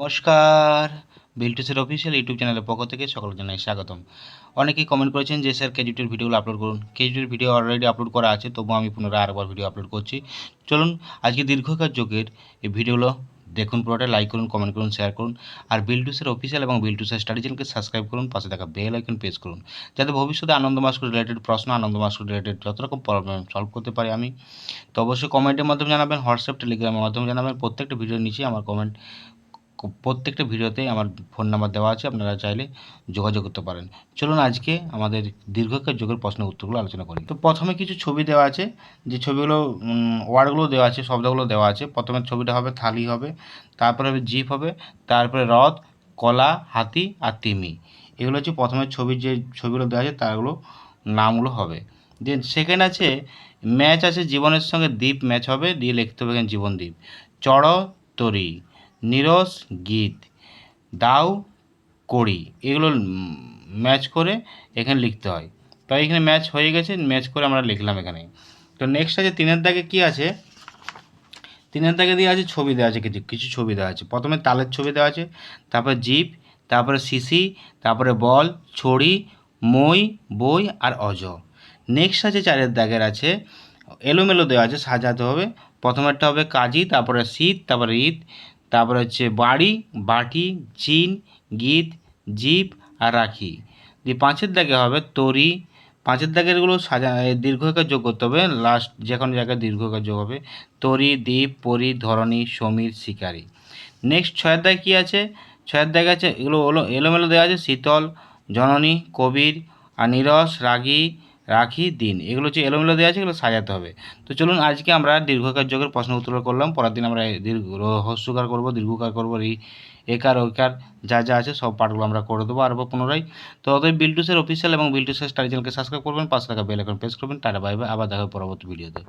নমস্কার বিলটুসের official YouTube চ্যানেলের পক্ষ থেকে সকল জানাই স্বাগতম। অনেকেই কমেন্ট করেছেন যে, স্যার কেজিটির ভিডিওগুলো আপলোড করুন। কেজিটির ভিডিও অলরেডি আপলোড করা আছে, তবুও আমি পুনরায় আরেকবার ভিডিও আপলোড করছি। চলুন, আজকে দীর্ঘকার যোগের এই ভিডিওগুলো দেখুন পুরোটা লাইক করুন কমেন্ট করুন শেয়ার করুন। আর বিলটুসের অফিসিয়াল এবং বিলটুসের স্টাডি চ্যানেলকে সাবস্ক্রাইব করুন, পাশে থাকা বেল আইকন প্রেস করুন। যাতে ভবিষ্যতে আনন্দ মাস্ক রিলেটেড প্রশ্ন, আনন্দ মাস্ক রিলেটেড যত রকম প্রবলেম সলভ করতে পারি আমি, তো অবশ্যই কমেন্টের মাধ্যমে জানাবেন হোয়াটসঅ্যাপ টেলিগ্রামের মাধ্যমে জানাবেন। প্রত্যেকটা ভিডিওর নিচে আমার কমেন্ট প্রত্যেকটা ভিডিওতে আমার ফোন নাম্বার দেওয়া আছে, আপনারা চাইলে যোগাযোগ করতে পারেন। চলুন আজকে আমাদের দীর্ঘকার যোগের প্রশ্নের উত্তরগুলো আলোচনা করি। তো প্রথমে কিছু ছবি দেওয়া আছে, যে ছবিগুলো ওয়ার্ডগুলো দেওয়া আছে, শব্দগুলো দেওয়া আছে। প্রথমে ছবিটা হবে থালি হবে, তারপরে হবে জিপ হবে, তারপরে রথ কলা, হাতি আর তিমি। এগুলো হচ্ছে প্রথমে ছবির যে ছবিগুলো দেওয়া আছে, তারগুলো নামগুলো হবে। দেন সেকেন্ড আছে, ম্যাচ আছে, জীবনের সঙ্গে দ্বীপ ম্যাচ হবে, দিয়ে লিখতে হবে এখানে জীবন দ্বীপ। চড় তরি নিরস গীত। দাও করি। এগুলো ম্যাচ করে এখানে লিখতে হয়। তাই এখানে ম্যাচ হয়ে গেছে, ম্যাচ করে আমরা লিখলাম এখানে। তো নেক্সট আছে তিনের দাগে কি আছে? তিনের দাগে দিয়ে আছে ছবি দেওয়া আছে, কিছু কিছু ছবি দেওয়া আছে। প্রথমে তালের ছবি দেওয়া আছে, তারপরে জিপ তারপরে শিশি, তারপরে বল, ছড়ি, মই, বই আর অজ। নেক্সট আছে চারের দাগের আছে, এলোমেলো দেওয়া আছে, সাজাতে হবে। প্রথমেরটা হবে কাজী, তারপরে শীত, তারপরে ঈদ তারপরে হচ্ছে বাড়ি, বাটি চিন গীত জিপ আর রাখি। দিয়ে পাঁচের দাগে হবে তরি। পাঁচের দাগেরগুলো সাজা দীর্ঘকার যোগ করতে হবে। লাস্ট যে কোনো জায়গায় দীর্ঘকার যোগ হবে। তরি, দ্বীপ, পরি, ধরণী, সমীর, শিকারী। নেক্সট ছয়ের দাগে কী আছে? ছয়ের দাগে আছে, এগুলো এলোমেলো দেওয়া আছে। শীতল, জননী, কবির আর নিরস রাগী রাখি, দিন। এগুলো হচ্ছে এলোমেলো দেওয়া আছে, এগুলো সাজাতে হবে। তো চলুন, আজকে আমরা দীর্ঘকার যোগের প্রশ্ন উত্তর করলাম। পরের দিন আমরা দীর্ঘ রহস্যকার করব দীর্ঘকার করব রি একার, ওইকার, যা যা আছে, সব পার্টগুলো আমরা করে দেবো আরও পুনরায়। তো অতএব বিল্টুসের অফিসিয়াল এবং বিল্টুসের স্টাডি চ্যানেলকে সাবস্ক্রাইব করবেন, পাশে টাকা বেল এখন প্রেস করবেন। টাটা বাইবে আবার দেখা পরবর্তী ভিডিওতে